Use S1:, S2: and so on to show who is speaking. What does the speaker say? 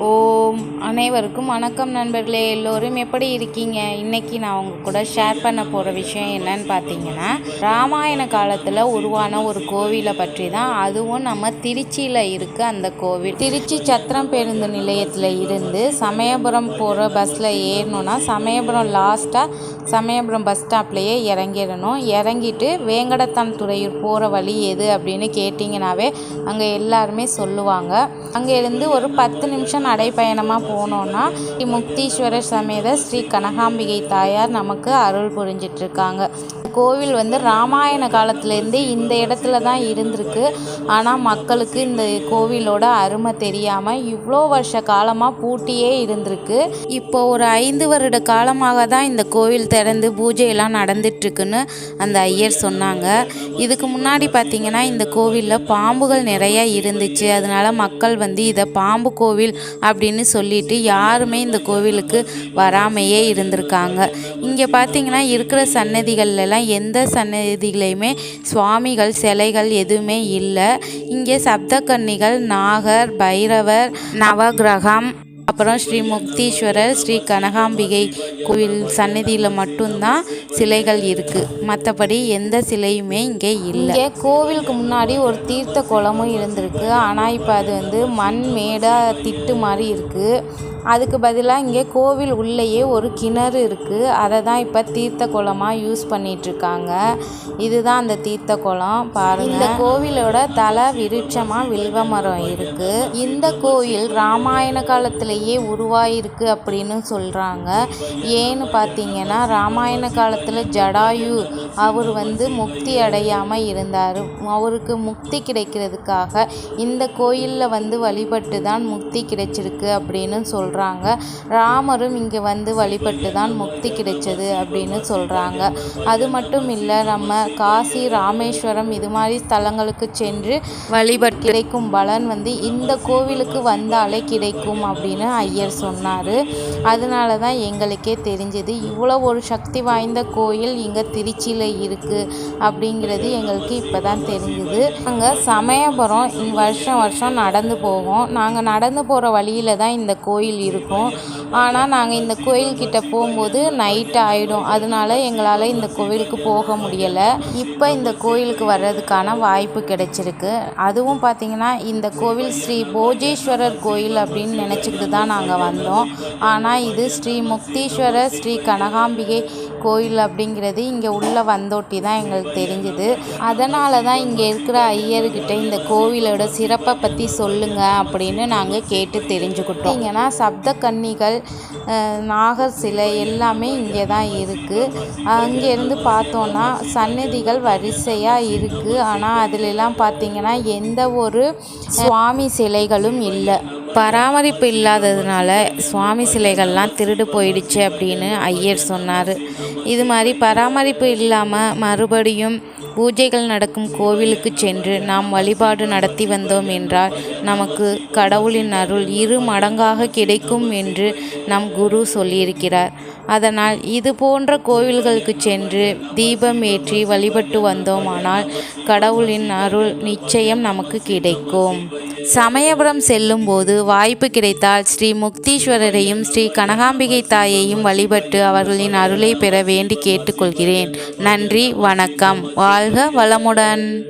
S1: ও ஓம் அனைவருக்கும். வணக்கம் நண்பர்களே எல்லோரும் எப்படி இருக்கீங்க? இன்னைக்கு நான் உங்கள் கூட ஷேர் பண்ண போகிற விஷயம் என்னன்னு பார்த்தீங்கன்னா ராமாயண காலத்தில் உருவான ஒரு கோவிலை பற்றி தான். அதுவும் நம்ம திருச்சியில் இருக்க அந்த கோவில். திருச்சி சத்திரம் பேருந்து நிலையத்தில் இருந்து சமயபுரம் போகிற பஸ்ஸில் ஏறணும்னா சமயபுரம் லாஸ்ட்டாக சமயபுரம் பஸ் ஸ்டாப்லேயே இறங்கிடணும். இறங்கிட்டு வேங்கடத்தான் துறையூர் போகிற வழி எது அப்படின்னு கேட்டிங்கனாவே அங்கே எல்லாருமே சொல்லுவாங்க. அங்கே இருந்து ஒரு பத்து நிமிஷம் தரிசனமாக போனோன்னா ஸ்ரீ முக்தீஸ்வரர் சமேத ஸ்ரீ கனகாம்பிகை தாயார் நமக்கு அருள் புரிஞ்சிட்ருக்காங்க. கோவில் வந்து ராமாயண காலத்துலேருந்து இந்த இடத்துல தான் இருந்திருக்கு. ஆனால் மக்களுக்கு இந்த கோவிலோட அருமை தெரியாமல் இவ்வளோ வருஷ காலமாக பூட்டியே இருந்திருக்கு. இப்போ ஒரு ஐந்து வருட காலமாக தான் இந்த கோவில் திறந்து பூஜையெல்லாம் நடந்துட்டுருக்குன்னு அந்த ஐயர் சொன்னாங்க. இதுக்கு முன்னாடி பார்த்திங்கன்னா இந்த கோவிலில் பாம்புகள் நிறையா இருந்துச்சு. அதனால் மக்கள் வந்து இதை பாம்பு கோவில் அப்படின்னு சொல்லிட்டு யாருமே இந்த கோவிலுக்கு வராமையே இருந்திருக்காங்க. இங்கே பார்த்தீங்கன்னா இருக்கிற சன்னதிகள்லாம் எந்த சன்னதிகளையுமே சுவாமிகள் சிலைகள் எதுவுமே இல்லை. இங்கே சப்தகன்னிகள் நாகர் பைரவர் நவகிரகம் அப்புறம் ஸ்ரீ முக்தீஸ்வரர் ஸ்ரீ கனகாம்பிகை கோவில் சன்னதியில் மட்டும்தான் சிலைகள் இருக்குது மற்றபடி எந்த சிலையுமே இங்கே இல்லை. இங்கே கோவிலுக்கு முன்னாடி ஒரு தீர்த்த குளமும் இருந்திருக்கு. ஆனால் இப்போ அது வந்து மண் மேடாக திட்டு மாதிரி இருக்குது அதுக்கு பதிலாக இங்கே கோவில் உள்ளேயே ஒரு கிணறு இருக்குது அதை தான் இப்போ தீர்த்த குளமாக யூஸ் பண்ணிகிட்ருக்காங்க இதுதான் அந்த தீர்த்த குளம் பாருங்கள் இந்த கோவிலோட தலை விருட்சமாக வில்வ மரம் இருக்குது இந்த கோயில் ராமாயண காலத்திலேயே உருவாயிருக்கு அப்படின்னு சொல்கிறாங்க ஏன்னு பார்த்தீங்கன்னா ராமாயண காலத்தில் ஜடாயு அவர் வந்து முக்தி அடையாமல் இருந்தார். அவருக்கு முக்தி கிடைக்கிறதுக்காக இந்த கோயிலில் வந்து வழிபட்டு தான் முக்தி கிடைச்சிருக்கு அப்படின்னு சொல்கிறாங்க ராமரும் இங்கே வந்து வழிபட்டு தான் முக்தி கிடைச்சது அப்படின்னு சொல்கிறாங்க அது மட்டும் இல்லை நம்ம காசி ராமேஸ்வரம் இது மாதிரி ஸ்தலங்களுக்கு சென்று வழிபட்டு கிடைக்கும் பலன் வந்து இந்த கோவிலுக்கு வந்தாலே கிடைக்கும் அப்படின்னு ஐயர் சொன்னார். அதனால தான் எங்களுக்கே தெரிஞ்சது இவ்வளோ ஒரு சக்தி வாய்ந்த கோயில் இங்கே திருச்சியில் இருக்குது அப்படிங்கிறது எங்களுக்கு இப்போ தான் தெரிஞ்சுது. அங்கே சமயபுரம் வருஷம் வருஷம் நடந்து போவோம் நாங்கள் நடந்து போகிற வழியில் தான் இந்த கோயில் இருக்கும். ஆனால் நாங்கள் இந்த கோயில்கிட்ட போகும்போது நைட் ஆகிடும் அதனால எங்களால் இந்த கோவிலுக்கு போக முடியலை. இப்போ இந்த கோயிலுக்கு வர்றதுக்கான வாய்ப்பு கிடைச்சிருக்கு. அதுவும் பார்த்திங்கன்னா இந்த கோவில் ஸ்ரீ போஜேஸ்வரர் கோயில் அப்படின்னு நினச்சிக்கிட்டு தான் நாங்கள் வந்தோம். ஆனால் இது ஸ்ரீ முக்தீஸ்வரர் ஸ்ரீ கனகாம்பிகை கோயில் அப்படிங்கிறது இங்கே உள்ளே வந்தோட்டி தான் எங்களுக்கு தெரிஞ்சுது. அதனால தான் இங்கே இருக்கிற ஐயர்கிட்ட இந்த கோவிலோட சிறப்பை பற்றி சொல்லுங்கள் அப்படின்னு நாங்கள் கேட்டு தெரிஞ்சுக்கிட்டோம். இங்கன்னா சப்த கன்னிகள் நாகர் சிலை எல்லாமே இங்கே தான் இருக்குது அங்கேருந்து பார்த்தோன்னா சன்னதிகள் வரிசையாக இருக்குது ஆனால் அதிலெல்லாம் பார்த்தீங்கன்னா எந்த ஒரு சுவாமி சிலைகளும் இல்லை. பராமரிப்பு இல்லாததுனால சுவாமி சிலைகள்லாம் திருடு போயிடுச்சு அப்படின்னு ஐயர் சொன்னார். இது மாதிரி பராமரிப்பு இல்லாமல் மறுபடியும் பூஜைகள் நடக்கும் கோவிலுக்கு சென்று நாம் வழிபாடு நடத்தி வந்தோம் என்றால் நமக்கு கடவுளின் அருள் இரு மடங்காக கிடைக்கும் என்று நம் குரு சொல்லியிருக்கிறார். அதனால் இது போன்ற கோவில்களுக்கு சென்று தீபம் ஏற்றி வழிபட்டு வந்தோமானால் கடவுளின் அருள் நிச்சயம் நமக்கு கிடைக்கும். சமயபுரம் செல்லும்போது வாய்ப்பு கிடைத்தால் ஸ்ரீ முக்தீஸ்வரரையும் ஸ்ரீ கனகாம்பிகை தாயையும் வழிபட்டு அவர்களின் அருளை பெற வேண்டி கேட்டுக்கொள்கிறேன். நன்றி வணக்கம். வா வாழ்க வளமுடன்.